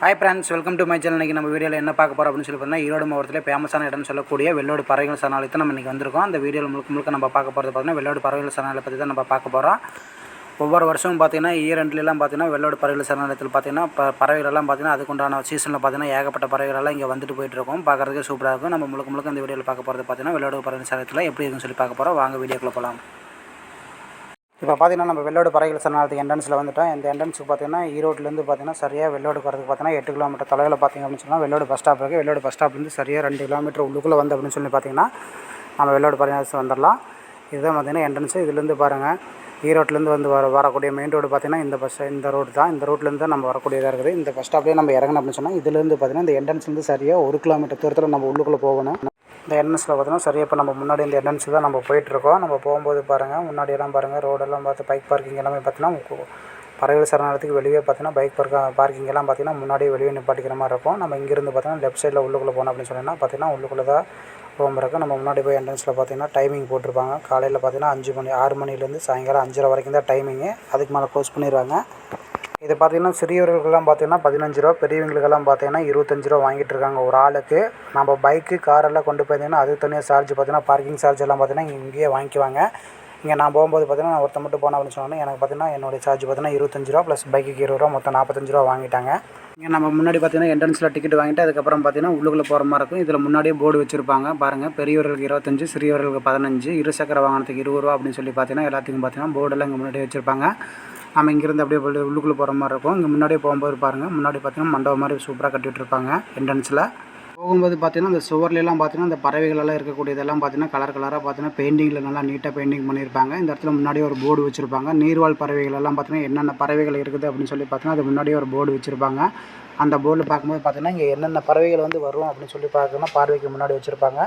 Hi friends welcome to my channel இன்றைக்கி நம்ம வீடியோவில் என்ன பார்க்க போகிறோம் அப்படின்னு சொல்லி பார்த்தீங்கன்னா ஈரோடு மாவட்டத்தில் ஃபேமஸான இடம் சொல்லக்கூடிய வெள்ளோடு பறவைகள் சரணாலயத்தை நம்ம இன்றைக்கி வந்திருக்கோம். அந்த வீடியோவில் முழுக்க முழுக்க நம்ம பார்க்க போகிறது பார்த்தீங்கன்னா வெள்ளோடு பறவைகள் சரணாலயம் பற்றி தான் நம்ம பார்க்க போகிறோம் ஒவ்வொரு வருஷமும் பார்த்தீங்கன்னா ஈரண்ட்லாம் பார்த்தீங்கன்னா வெள்ளோடு பறவைகள் சரணாலயத்தில் பார்த்தீங்கன்னா ப பறவைகளெல்லாம் பார்த்தீங்கன்னா அதுக்குண்டான சீசனில் பார்த்தீங்கன்னா ஏகப்பட்ட பறவைகளெல்லாம் இங்கே வந்துட்டு போயிட்டு இருக்கும். பார்க்குறதுக்கு சூப்பராக இருக்கும். நம்ம முழுக்க முழுக்க அந்த வீடியோவில் பார்க்க போகிறது பார்த்தீங்கன்னா வெள்ளோடு பறவைகள் சரணத்தில் எப்படி இருக்குன்னு சொல்லி பார்க்க போகிறோம் வாங்க வீடியோக்குள்ளே போகலாம் இப்போ பார்த்தீங்கன்னா நம்ம வெள்ளோடு பறவைகள் சரணாலயத்துக்கு என்ட்ரன்ஸில் வந்துவிட்டோம் இந்த என்ட்ரன்ஸுக்கு பார்த்தீங்கன்னா ஈரோட்லேருந்து பார்த்தீங்கன்னா சரியாக வெள்ளோடு போகிறதுக்கு பார்த்தீங்கன்னா எட்டு கிலோமீட்டர் தொலைவில் பார்த்திங்க அப்படின்னு சொன்னால் வெள்ளோடு பஸ் ஸ்டாப் இருக்குது வெள்ளோடு பஸ் ஸ்டாப்லேருந்து சரியாக ரெண்டு கிலோமீட்டர் உள்ளுக்குள்ளே வந்து அப்படின்னு சொல்லி பார்த்தீங்கன்னா நம்ம வெள்ளோடு பறவைகள் வந்துடலாம். இதுதான் பார்த்தீங்கன்னா என்ட்ரன்ஸு இதுலேருந்து பாருங்கள் ஈரோட்லேருந்து வந்து வர வரக்கூடிய மெயின் ரோடு பார்த்தீங்கன்னா இந்த பஸ் இந்த ரோடு தான். இந்த ரோட்லேருந்து தான் நம்ம வரக்கூடியதாக இருக்குது. இந்த பஸ் ஸ்டாப்லேயே நம்ம இறங்கணும் அப்படின்னு சொன்னால் இதுலேருந்து பார்த்தீங்கன்னா இந்த என்ட்ரன்ஸ்லேருந்து சரியாக ஒரு கிலோமீட்டர் தூரத்தில் நம்ம உள்ளுக்குள்ளே போகணும். இந்த என்என்ஸில் பார்த்தீங்கன்னா சரியாக இப்போ நம்ம முன்னாடி இந்த என்என்ஸ் தான் நம்ம போயிட்டுருக்கோம். நம்ம போகும்போது பாருங்கள் முன்னாடி எல்லாம் பாருங்கள் ரோடெல்லாம் பார்த்து பைக் பார்க்கிங் எல்லாமே பார்த்தீங்கன்னா பறவைகள் சரணாலயத்துக்கு வெளியே பார்த்தீங்கன்னா பைக் பார்க்க பார்க்கிங் எல்லாம் பார்த்தீங்கன்னா முன்னாடியே வெளியே நிப்பாட்டிக்கிற மாதிரி இருக்கும். நம்ம இங்கேருந்து பார்த்தீங்கன்னா லெஃப்ட் சைடில் உள்ளுக்குள்ளே போனோம் அப்படின்னு சொன்னால் பார்த்தீங்கன்னா உள்ளுக்குள்ளே தான் ரூம் இருக்குது நம்ம முன்னாடி போய் என்ட்ரன்ஸில் பார்த்தீங்கன்னா டைமிங் போட்டிருப்பாங்க. காலையில் பார்த்தீங்கன்னா அஞ்சு மணி ஆறு மணிலேருந்து சாயங்காலம் அஞ்சரை வரைக்கும் தான் டைமிங்கு அதுக்கு மேலே க்ளோஸ் பண்ணிடுவாங்க. இது பார்த்தீங்கன்னா சிறியவர்களுக்கெல்லாம் பார்த்தீங்கன்னா பதினஞ்சு ரூபா பெரியவங்களுக்கெல்லாம் பார்த்தீங்கன்னா இருபத்தஞ்சு ரூபா வாங்கிட்டு இருக்காங்க ஒரு ஆளுக்கு. நம்ம பைக்கு காரெல்லாம் கொண்டு போயிருந்தீங்கன்னா அதுக்கு தனியாக சார்ஜ் பார்த்தீங்கன்னா பார்க்கிங் சார்ஜ் எல்லாம் பார்த்தீங்கன்னா இங்கேயே வாங்கிக்குவாங்க. இங்கே நான் போகும்போது பார்த்தீங்கன்னா நான் ஒருத்த மட்டும் போனேன் அப்படின்னு சொன்னோன்னே எனக்கு பார்த்தீங்கன்னா என்னுடைய சார்ஜ் பார்த்தீங்கன்னா இருபத்தஞ்சு ரூபா ப்ளஸ் பைக்குக்கு இருபது ரூபா மொத்தம் நாற்பத்தஞ்சு ரூபா வாங்கிட்டாங்க. இங்கே நம்ம முன்னாடி பார்த்தீங்கன்னா என்ட்ரன்ஸில் டிக்கெட் வாங்கிட்டு அதுக்கப்புறம் பார்த்தீங்கன்னா உள்ளுக்குள்ளே போகிற மாதிரி இருக்கும். இதில் முன்னாடியே போர்டு வச்சுருப்பாங்க. பாருங்கள் பெரியவர்களுக்கு இருபத்தஞ்சு சிறியவர்களுக்கு பதினஞ்சு இருசக்கர வாகனத்துக்கு இருபது ரூபா அப்படின்னு சொல்லி பார்த்தீங்கன்னா எல்லாத்துக்கும் பார்த்தீங்கன்னா போர்டெல்லாம் இங்கே முன்னாடி வச்சுருப்பாங்க. நம்ம இங்கேருந்து அப்படியே உள்ளுக்குள்ளே போகிற மாதிரி இருக்கும். இங்கே முன்னாடியே போகும்போது பாருங்கள் முன்னாடி பார்த்தீங்கன்னா மண்டபம் மாதிரி சூப்பராக கட்டிகிட்டு இருப்பாங்க என்ட்ரன்ஸில் போகும்போது பார்த்தீங்கன்னா அந்த சுவர்லாம் பார்த்தீங்கன்னா அந்த பறவைகளெல்லாம் இருக்கக்கூடியதெல்லாம் பார்த்தீங்கன்னா கலர் கலராக பார்த்தீங்கன்னா பெயிண்டிங்கில் நல்லா நீட்டாக பெயிண்டிங் பண்ணியிருப்பாங்க. இந்த இடத்துல முன்னாடி ஒரு போர்டு வச்சுருப்பாங்க. நீர்வாழ் பறவைகள் எல்லாம் பார்த்தீங்கன்னா என்னென்ன பறவைகள் இருக்குது அப்படின்னு சொல்லி பார்த்தீங்கன்னா அது முன்னாடியே ஒரு போர்டு வச்சுருப்பாங்க. அந்த போர்டில் பார்க்கும்போது பார்த்தீங்கன்னா இங்கே என்னென்ன பறவைகள் வந்து வரும் அப்படின்னு சொல்லி பார்க்கணும்னா பார்வைக்கு முன்னாடி வச்சுருப்பாங்க.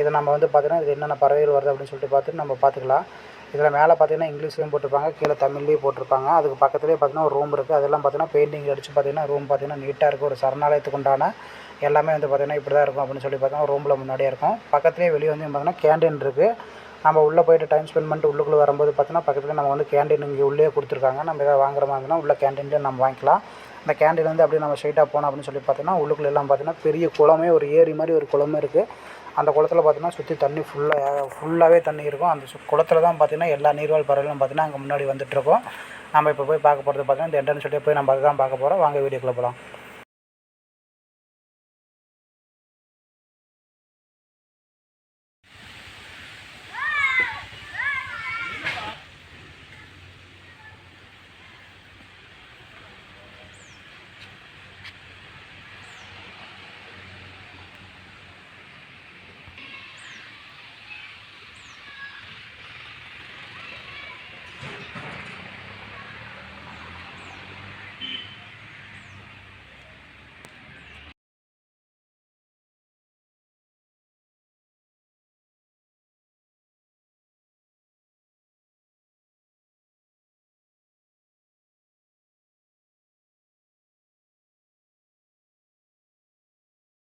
இதை நம்ம வந்து பார்த்தீங்கன்னா இது என்னென்ன பறவைகள் வருது அப்படின்னு சொல்லிட்டு பார்த்துட்டு நம்ம பார்த்துக்கலாம் இதில் மேலே பார்த்தீங்கன்னா இங்கிலீஷ்லேயும் போட்டிருப்பாங்க கீழே தமிழ்லேயும் போட்டிருப்பாங்க. அதுக்கு பக்கத்துலேயே பார்த்தீங்கன்னா ஒரு ரூம் இருக்குது. அதெல்லாம் பார்த்தீங்கன்னா பெயிண்டிங் அடித்து பார்த்தீங்கன்னா ரூம் பார்த்தீங்கன்னா நீட்டாக இருக்குது ஒரு சரணாலயத்துக்கு உண்டான எல்லாமே வந்து பார்த்தீங்கன்னா இப்படி தான் இருக்கும் அப்படின்னு சொல்லி பார்த்தீங்கன்னா ரூமில் முன்னாடியே இருக்கும். பக்கத்துலேயே வெளியே வந்து பார்த்தீங்கன்னா கேண்டீன் இருக்குது நம்ம உள்ளே போயிட்டு டைம் ஸ்பெண்ட் பண்ணிட்டு உள்ளுக்குள்ளே வரும்போது பார்த்தீங்கன்னா பக்கத்தில் நம்ம வந்து கேண்டீன் இங்கே உள்ளே கொடுத்துருக்காங்க. நம்ம எதாவது வாங்குற மாதிரி இருந்தால் உள்ள கேண்டீன்லேயே நம்ம வாங்கிக்கலாம். இந்த கேண்டீன் வந்து அப்படியே நம்ம ஸ்ட்ரைட்டாக போனோம் அப்படின்னு சொல்லி பார்த்தீங்கன்னா உள்ளுக்குள்ள எல்லாம் பார்த்தீங்கன்னா பெரிய குளமே ஒரு ஏரி மாதிரி ஒரு குளமே இருக்குது அந்த குளத்துல பார்த்தீங்கன்னா சுற்றி தண்ணி ஃபுல்லாக ஃபுல்லாகவே தண்ணி இருக்கும். அந்த சு- குளத்துல தான் பார்த்தீங்கன்னா எல்லா நீர்வாழ் பறவைகளும் பார்த்தீங்கன்னா அங்கே முன்னாடி வந்துட்டுருக்கோம் நம்ம இப்போ போய் பார்க்க போகிறது பார்த்தீங்கன்னா இந்த என்ட்ரன்ஸ் போய் நம்ம அதுதான் பார்க்க போகிறோம் வாங்க வீடியோக்குள்ளே போகலாம்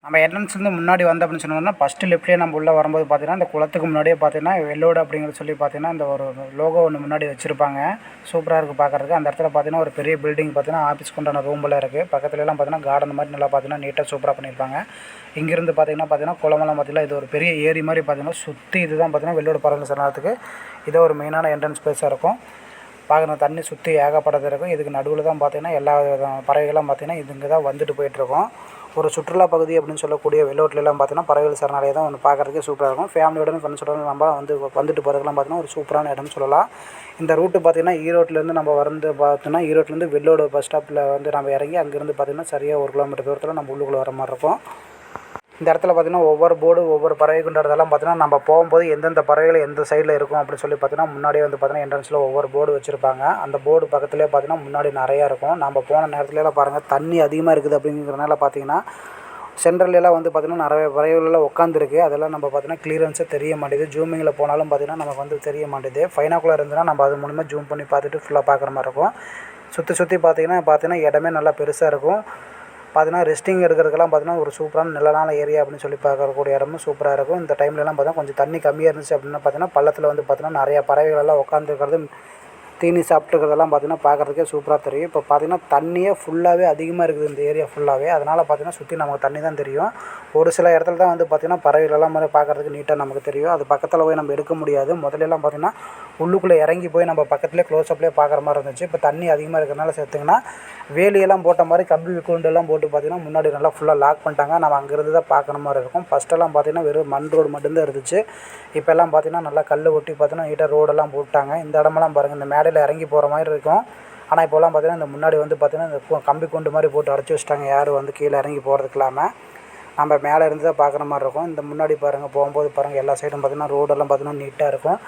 நம்ம என்ட்ரன்ஸ் வந்து முன்னாடி வந்த அப்படின்னு சொன்னோம்னா ஃபஸ்ட்டு லெஃப்ட்லேயே நம்ம உள்ளே வரும்போது பார்த்தீங்கன்னா இந்த குளத்துக்கு முன்னாடியே பார்த்தீங்கன்னா வெள்ளோடு அப்படிங்கிற சொல்லி பார்த்தீங்கன்னா இந்த ஒரு லோகோ ஒன்று முன்னாடி வச்சுருப்பாங்க. சூப்பராக இருக்குது பார்க்குறதுக்கு அந்த இடத்துல பார்த்தீங்கன்னா ஒரு பெரிய பில்டிங் பார்த்தீங்கன்னா ஆஃபீஸ் கொண்டான ரூம்பெல்லாம் இருக்குது பக்கத்துலலாம் பார்த்தீங்கன்னா கார்டன் மாதிரி நல்லா பார்த்தீங்கன்னா நீட்டாக சூப்பராக பண்ணியிருப்பாங்க. இங்கேருந்து பார்த்தீங்கன்னா பார்த்தீங்கன்னா குளமெல்லாம் பார்த்தீங்கன்னா இது ஒரு பெரிய ஏரி மாதிரி பார்த்தீங்கன்னா சுற்றி இதுதான் பார்த்தீங்கன்னா வெள்ளோடு பறவை சரணத்துக்கு இதே ஒரு மெயினான என்ட்ரன்ஸ் பிளேஸாக இருக்கும். பார்க்குற தண்ணி சுற்றி ஏகப்பட்டது இருக்கும். இதுக்கு நடுவில் தான் பார்த்தீங்கன்னா எல்லா பறவைகளும் பார்த்தீங்கன்னா இது இங்கே தான் வந்துட்டு போயிட்டுருக்கோம் ஒரு சுற்றுலா பகுதி அப்படின்னு சொல்லக்கூடிய வெள்ளோட்லலாம் பார்த்தீங்கன்னா பறவைகள் சரணாலயம் தான் ஒன்று பார்க்குறதுக்கு சூப்பராக இருக்கும். ஃபேமிலியோட ஃப்ரெண்ட்ஸோட நம்ம வந்து வந்துட்டு போகிறதுக்குலாம் பார்த்தீங்கன்னா ஒரு சூப்பரான இடம்னு சொல்லலாம். இந்த ரூட்டு பார்த்தீங்கன்னா ஈரோட்லேருந்து நம்ம வந்து பார்த்தோன்னா ஈரோட்லேருந்து வெள்ளோடு பஸ் ஸ்டாப்பில் வந்து நம்ம இறங்கி அங்கேருந்து பார்த்தீங்கன்னா சரியாக ஒரு கிலோமீட்டர் தூரத்தில் நம்ம உள்ளுக்குள்ளே வர மாதிரி இருக்கும். இந்த இடத்துல பார்த்தீங்கன்னா ஒவ்வொரு போர்டு ஒவ்வொரு பறவை கொண்டாடுறதெல்லாம் பார்த்தீங்கன்னா நம்ம போகும்போது எந்தெந்த பறவைகள் எந்த சைடில் இருக்கும் அப்படின்னு சொல்லி பார்த்தீங்கன்னா முன்னாடியே வந்து பார்த்தீங்கன்னா என்ட்ரன்ஸில் ஒவ்வொரு போர்டு வச்சுருப்பாங்க. அந்த போர்டு பக்கத்துலேயே பார்த்தீங்கன்னா முன்னாடி நிறையா இருக்கும். நம்ம போன நேரத்துலலாம் பாருங்கள் தண்ணி அதிகமாக இருக்குது அப்படிங்கிறனால பார்த்தீங்கன்னா சென்ட்ரல்லாம் வந்து பார்த்திங்கன்னா நிறைய பறவைகளெல்லாம் உட்காந்துருக்கு அதெல்லாம் நம்ம பார்த்தீங்கன்னா கிளியரன்ஸே தெரிய மாட்டேது. ஜூமிங்கில் போனாலும் பார்த்தீங்கன்னா நமக்கு வந்து தெரிய மாட்டேது. ஃபைனாக்குலர் இருந்ததுன்னா நம்ம அது மூலிமா ஜூம் பண்ணி பார்த்துட்டு ஃபுல்லாக பார்க்குற மாதிரி இருக்கும். சுற்றி சுற்றி பார்த்தீங்கன்னா பார்த்திங்கன்னா இடமே நல்லா பெருசாக இருக்கும். பார்த்தீங்கன்னா ரெஸ்டிங் எடுக்கிறதுக்கெல்லாம் பார்த்தீங்கன்னா ஒரு சூப்பரான நிலனான ஏரியா அப்படின்னு சொல்லி பார்க்கக்கூடிய இடமும் சூப்பராக இருக்கும். இந்த டைம்லலாம் பார்த்தீங்கன்னா கொஞ்சம் தண்ணி கம்மியாக இருந்துச்சு அப்படின்னா பார்த்தீங்கன்னா பள்ளத்தில் வந்து பார்த்தீங்கன்னா நிறையா பறவைகள் எல்லாம் உட்காந்துருக்கிறது தீனி சாப்பிட்டுக்கிறதெல்லாம் பார்த்தீங்கன்னா பார்க்குறதுக்கே சூப்பராக தெரியும். இப்போ பார்த்தீங்கன்னா தண்ணியே ஃபுல்லாகவே அதிகமாக இருக்குது இந்த ஏரியா ஃபுல்லாகவே அதனால் பார்த்தீங்கன்னா சுற்றி நமக்கு தண்ணி தான் தெரியும். ஒரு சில இடத்துல தான் வந்து பார்த்தீங்கன்னா பறவைகளெல்லாம் மாதிரி பார்க்குறதுக்கு நீட்டாக நமக்கு தெரியும். அது பக்கத்தில் போய் நம்ம எடுக்க முடியாது. முதல்லலாம் பார்த்தீங்கன்னா உள்ளுக்குள்ளே இறங்கி போய் நம்ம பக்கத்துலேயே க்ளோஸ்அப்லேயே பார்க்குற மாதிரி இருந்துச்சு. இப்போ தண்ணி அதிகமாக இருக்கிறனால சேர்த்துங்கன்னா வேலியெல்லாம் போட்ட மாதிரி கம்பி கூண்டெல்லாம் போட்டு பார்த்தீங்கன்னா முன்னாடி நல்லா ஃபுல்லாக லாக் பண்ணிட்டாங்க. நம்ம அங்கேருந்து தான் பார்க்குற மாதிரி இருக்கும். ஃபஸ்ட்டெல்லாம் பார்த்தீங்கன்னா வெறும் மண் ரோடு மட்டும்தான் இருந்துச்சு. இப்போல்லாம் பார்த்தீங்கன்னா நல்லா கல் ஒட்டி பார்த்தீங்கன்னா நீட்டாக ரோடெல்லாம் போட்டாங்க. இந்த இடமெல்லாம் பாருங்கள் இந்த மேடையில் இறங்கி போகிற மாதிரி இருக்கும். ஆனால் இப்போல்லாம் பார்த்தீங்கன்னா இந்த முன்னாடி வந்து பார்த்தீங்கன்னா இந்த கம்பி குண்டு மாதிரி போட்டு அடைச்சி வச்சிட்டாங்க. யாரும் வந்து கீழே இறங்கி போகிறதுக்கு இல்லாமல் நம்ம மேலே இருந்து தான் பார்க்குற மாதிரி இருக்கும். இந்த முன்னாடி பாருங்கள் போகும்போது பாருங்கள் எல்லா சைடும் பார்த்தீங்கன்னா ரோடெல்லாம் பார்த்திங்கன்னா நீட்டாக இருக்கும்.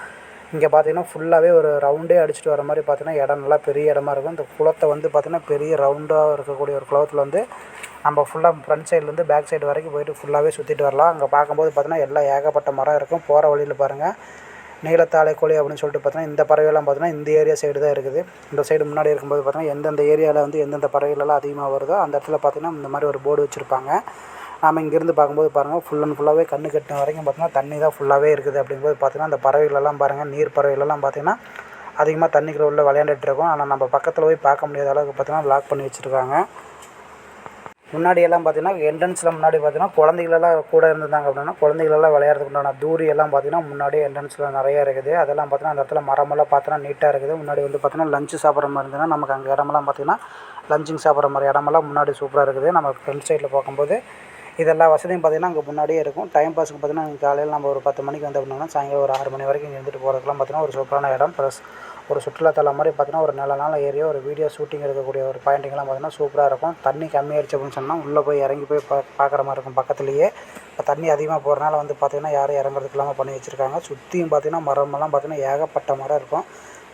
இங்கே பார்த்தீங்கன்னா ஃபுல்லாகவே ஒரு ரவுண்டே அடிச்சுட்டு வர மாதிரி பார்த்தீங்கன்னா இடம் நல்லா பெரிய இடமா இருக்கும். இந்த குளத்தை வந்து பார்த்திங்கன்னா பெரிய ரவுண்டாக இருக்கக்கூடிய ஒரு குளத்தில் வந்து நம்ம ஃபுல்லாக ஃப்ரண்ட் சைட்லேருந்து பேக் சைடு வரைக்கும் போயிட்டு ஃபுல்லாகவே சுற்றிட்டு வரலாம். அங்கே பார்க்கும்போது பார்த்திங்கன்னா எல்லாம் ஏகப்பட்ட மரம் இருக்கும். போகிற வழியில் பாருங்கள் நீலத்தாழை கோழி அப்படின்னு சொல்லிட்டு பார்த்தோன்னா இந்த பறவைலாம் பார்த்தோன்னா இந்த ஏரியா சைடு தான் இருக்குது. இந்த சைடு முன்னாடி இருக்கும்போது பார்த்தோன்னா எந்தெந்த ஏரியாவில் வந்து எந்தெந்த பறவைகளெல்லாம் அதிகமாக வருதோ அந்த இடத்துல பார்த்தீங்கன்னா இந்த மாதிரி ஒரு போர்டு வச்சுருப்பாங்க. நாம் இங்கேருந்து பார்க்கும்போது பாருங்கள் ஃபுல் அண்ட் ஃபுல்லாகவே கண்ணு கட்டின வரைக்கும் பார்த்தீங்கன்னா தண்ணி தான் ஃபுல்லாகவே இருக்குது அப்படிங்கும்போது பார்த்தீங்கன்னா அந்த பறவைகளெல்லாம் பாருங்கள் நீர் பறவைகளெல்லாம் பார்த்தீங்கன்னா அதிகமாக தண்ணிக்குள்ளே உள்ள விளையாண்டுட்டு இருக்கும். ஆனால் நம்ம பக்கத்தில் போய் பார்க்க முடியாத அளவுக்கு பார்த்தீங்கன்னா லாக் பண்ணி வச்சுருக்காங்க. முன்னாடி எல்லாம் பார்த்தீங்கன்னா என்ட்ரன்ஸில் முன்னாடி பார்த்தீங்கன்னா குழந்தைகளெல்லாம் கூட இருந்திருந்தாங்க அப்படின்னா குழந்தைகளெல்லாம் விளையாடுறதுக்கு உண்டான தூரி எல்லாம் பார்த்தீங்கன்னா முன்னாடியே என்ட்ரன்ஸில் நிறைய இருக்குது. அதெல்லாம் பார்த்தீங்கன்னா அந்த இடத்துல மரமெல்லாம் பார்த்தீங்கன்னா நீட்டாக இருக்குது. முன்னாடி வந்து பார்த்தீங்கன்னா லஞ்சு சாப்பிட்ற மாதிரி இருந்ததுன்னா நமக்கு அங்கே இடமெல்லாம் பார்த்தீங்கன்னா லஞ்சிங் சாப்பிட்ற மாதிரி இடமெல்லாம் முன்னாடி சூப்பராக இருக்குது. நம்ம ஃப்ரண்ட் சைடில் பார்க்கும்போது இதெல்லாம் வசதியும் பார்த்தீங்கன்னா அங்கே முன்னாடியே இருக்கும். டைம் பாஸுக்கு பார்த்தீங்கன்னா காலையில் நம்ம ஒரு பத்து மணிக்கு வந்து அப்படின்னா சாயங்காலம் ஒரு ஆறு மணி வரைக்கும் இங்கே இருந்துட்டு போகிறதுக்குலாம் பார்த்தீங்கன்னா ஒரு சூப்பரான இடம். ப்ளஸ் ஒரு சுற்றுலாத்தலம் மாதிரி பார்த்தீங்கன்னா ஒரு நல்ல நாள் ஏரியா ஒரு வீடியோ ஷூட்டிங் எடுக்கக்கூடிய ஒரு பாயிண்டிங்லாம் பார்த்தீங்கன்னா சூப்பராக இருக்கும். தண்ணி கம்மியாயிடுச்சு அப்படின்னு சொன்னால் உள்ளே போய் இறங்கி போய் பா பார்க்குற மாதிரி இருக்கும் பக்கத்துலேயே. இப்போ தண்ணி அதிகமாக போகிறனால வந்து பார்த்தீங்கன்னா யாரும் இறங்குறதுக்கு இல்லாமல் பண்ணி வச்சுருக்காங்க. சுற்றியும் பார்த்தீங்கன்னா மரமெல்லாம் பார்த்திங்கன்னா ஏகப்பட்ட மரம் இருக்கும்.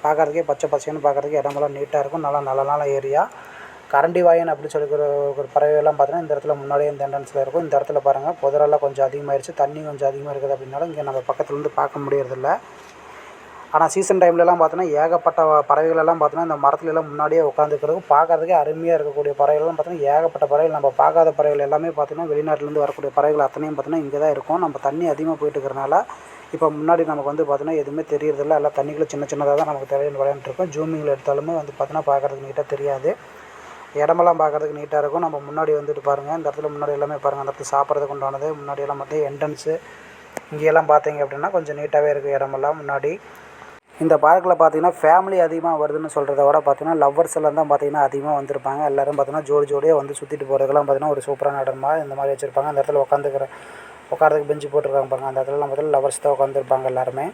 பார்க்குறதுக்கே பச்சை பச்சைன்னு பார்க்குறதுக்கு இடமெல்லாம் நீட்டாக இருக்கும். நல்லா நல்ல நல்ல ஏரியா கரண்டி வாயன் அப்படின்னு சொல்லி ஒரு ஒரு பறவையெல்லாம் பார்த்தீங்கன்னா இந்த இடத்துல முன்னாடியே இந்த என்ட்ரன்ஸில் இருக்கும். இந்த இடத்துல பாருங்கள் புதரெல்லாம் கொஞ்சம் அதிகமாகிடுச்சு தண்ணி கொஞ்சம் அதிகமாக இருக்குது அப்படின்னாலும் இங்கே நம்ம பக்கத்துலேருந்து பார்க்க முடியறதில்ல. ஆனால் சீசன் டைம்லலாம் பார்த்தோன்னா ஏகப்பட்ட பறவைகளெல்லாம் பறவைகள் எல்லாம் பார்த்தோன்னா இந்த மரத்துலலாம் முன்னாடியே உட்காந்துக்கிறதுக்கு பார்க்கறதுக்கே அருமையாக இருக்கக்கூடிய பறவைகள்லாம் பார்த்தோன்னா ஏகப்பட்ட பறவைகள் நம்ம பார்க்காத பறவைகள் எல்லாமே பார்த்தீங்கன்னா வெளிநாட்டிலேருந்து வரக்கூடிய பறவைகள் அத்தனையும் பார்த்தோன்னா இங்கே தான் இருக்கும். நம்ம தண்ணி அதிகமாக போயிட்டு இருக்கிறனால இப்போ முன்னாடி நமக்கு வந்து பார்த்தோன்னா எதுவுமே தெரியறதில்ல. எல்லாம் தண்ணிக்குள்ளே சின்ன சின்னதாக தான் நமக்கு தெரியும் விளையாண்டுருக்கோம் ஜூமிங்கில் எடுத்தாலுமே வந்து பார்த்தோன்னா பார்க்கறதுக்கு நீட்டாக தெரியாது. இடமெல்லாம் பார்க்கறதுக்கு நீட்டாக இருக்கும். நம்ம முன்னாடி வந்துட்டு பாருங்கள் இந்த இடத்துல முன்னாடி எல்லாமே பாருங்கள் அந்த இடத்துல சாப்பிட்றதுக்கு உண்டானது முன்னாடி எல்லாம் வந்து என்ட்ரன்ஸு இங்கேயெல்லாம் பார்த்தீங்க அப்படின்னா கொஞ்சம் நீட்டாகவே இருக்குது இடமெல்லாம் முன்னாடி. இந்த பார்க்கில் பார்த்தீங்கன்னா ஃபேமிலி அதிகமாக வருதுன்னு சொல்கிறத விட பார்த்தீங்கன்னா லவ்வர்ஸ் எல்லாம் தான் பார்த்தீங்கன்னா அதிகமாக வந்திருப்பாங்க. எல்லோரும் பார்த்தீங்கன்னா ஜோடி ஜோடியாக வந்து சுற்றிட்டு போகிறதுக்கெல்லாம் பார்த்தீங்கன்னா ஒரு சூப்பரான இடமா இந்த மாதிரி வச்சுருப்பாங்க. அந்த இடத்துல உட்காந்துக்கிற உட்காரதுக்கு பெஞ்சு போட்டிருக்காங்க பாருங்கள் அந்த இடத்துலலாம் பார்த்தீங்கன்னா லவ்வர்ஸ் தான் உட்காந்துருப்பாங்க எல்லாருமே.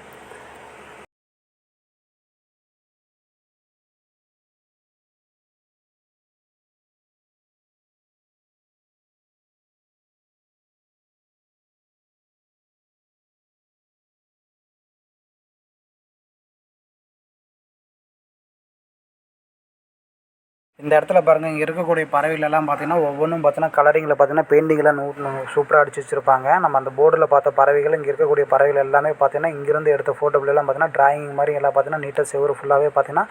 இந்த இடத்துல பாருங்கள் இங்கே இருக்கக்கூடிய பறவைகளெல்லாம் பார்த்தீங்கன்னா ஒவ்வொன்றும் பார்த்தீங்கன்னா கலரிங்கில் பார்த்தீங்கன்னா பெயிண்டிங்லாம் நூ சூப்பராக அடிச்சு வச்சுருப்பாங்க. நம்ம அந்த போர்டில் பார்த்த பறவைகள் இங்கே இருக்கக்கூடிய பறவைகள் எல்லாமே பார்த்தீங்கன்னா இங்கேருந்து எடுத்த ஃபோட்டோவிலலாம் பார்த்தீங்கன்னா ட்ராயிங் மாதிரி எல்லாம் பார்த்தீங்கன்னா நீட்டாக செவ்வறு ஃபுல்லாகவே பார்த்தீங்கன்னா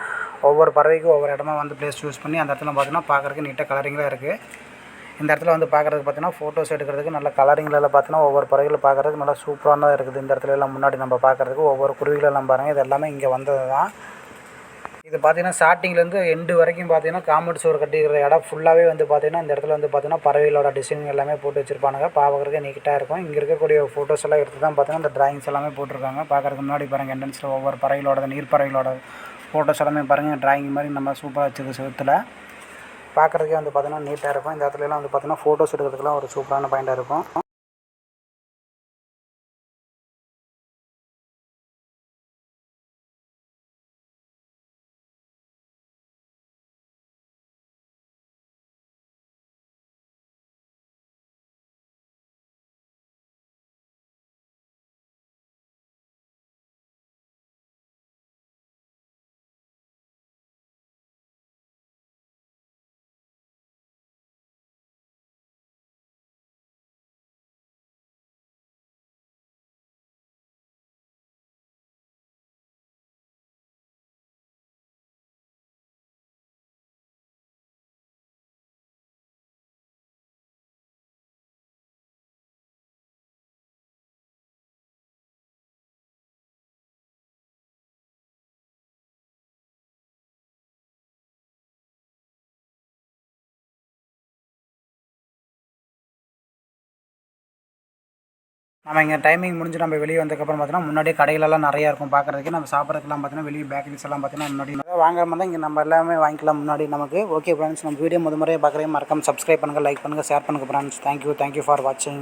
ஒவ்வொரு பறவைக்கும் ஒவ்வொரு இடமா வந்து பிளேஸ் சூஸ் பண்ணி அந்த இடத்துல பார்த்தீங்கன்னா பார்க்குறதுக்கு நீட்டாக கலரிங்காக இருக்குது இந்த இடத்துல வந்து பார்க்குறதுக்கு பார்த்தீங்கன்னா ஃபோட்டோஸ் எடுக்கிறதுக்கு நல்ல கலரிங்கில் பார்த்தீங்கன்னா ஒவ்வொரு பறவைகள் பார்க்குறதுக்கு நல்லா சூப்பரானதாக இருக்குது. இந்த இடத்துல எல்லாம் முன்னாடி நம்ம பார்க்குறதுக்கு ஒவ்வொரு குருவிகளெல்லாம் பாருங்கள் இது எல்லாமே இங்கே வந்தது தான் இது பார்த்தீங்கன்னா ஸ்டார்டிங்லேருந்து எண்டு வரைக்கும் பார்த்தீங்கன்னா காமெடி சுவர் கட்டிக்கிற இடம் ஃபுல்லாகவே வந்து பார்த்தீங்கன்னா இந்த இடத்துல வந்து பார்த்தீங்கன்னா பறவைகளோட டிசைன் எல்லாமே போட்டு வச்சிருப்பானுங்க. பார்க்கறதுக்கு நீட்டாக இருக்கும். இங்கே இருக்கக்கூடிய ஃபோட்டோஸ் எல்லாம் எடுத்து தான் பார்த்தீங்கன்னா இந்த டிராயிங்ஸ் எல்லாமே போட்டிருக்காங்க. பார்க்கறதுக்கு முன்னாடி பாருங்கள் என்ட்ரன்ஸில் ஒவ்வொரு பறவைகளோட நீர் பறவைகளோட ஃபோட்டோஸ் எல்லாமே பாருங்கள் டிராயிங் மாதிரி நம்ம சூப்பராக வச்சிருக்கு செவுத்தில். பார்க்குறதுக்கே வந்து பார்த்தீங்கன்னா நீட்டாக இருக்கும். இந்த இடத்துலலாம் வந்து பார்த்தீங்கன்னா ஃபோட்டோஸ் எடுக்கிறதுக்குலாம் ஒரு சூப்பரான பாயிண்டாக இருக்கும். நம்ம இங்கே டைமிங் முடிஞ்சு நம்ம வெளியே வந்ததுக்கப்புறம் பார்த்தீங்கன்னா முன்னாடியே கடைகளெல்லாம் நிறையா இருக்கும் பார்க்குறதுக்கு நம்ம சாப்பிட்றதுக்குலாம் பார்த்தீங்கன்னா வெளியே பேக்கரிஸ் எல்லாம் பார்த்தீங்கன்னா முன்னாடி வாங்குற மாதிரி தான் இங்கே நம்ம எல்லாமே வாங்கிக்கலாம் முன்னாடி நமக்கு. ஓகே ஃப்ரெண்ட்ஸ் நம்ம வீடியோ முதல் முறையாக பார்க்குறேன் மறக்காம சப்ஸ்கிரைப் பண்ணுங்கள் லைக் பண்ணுங்கள் ஷேர் பண்ணுங்கள் ஃப்ரெண்ட்ஸ் தேங்க்யூ தேங்க்யூ ஃபார் வாட்சிங்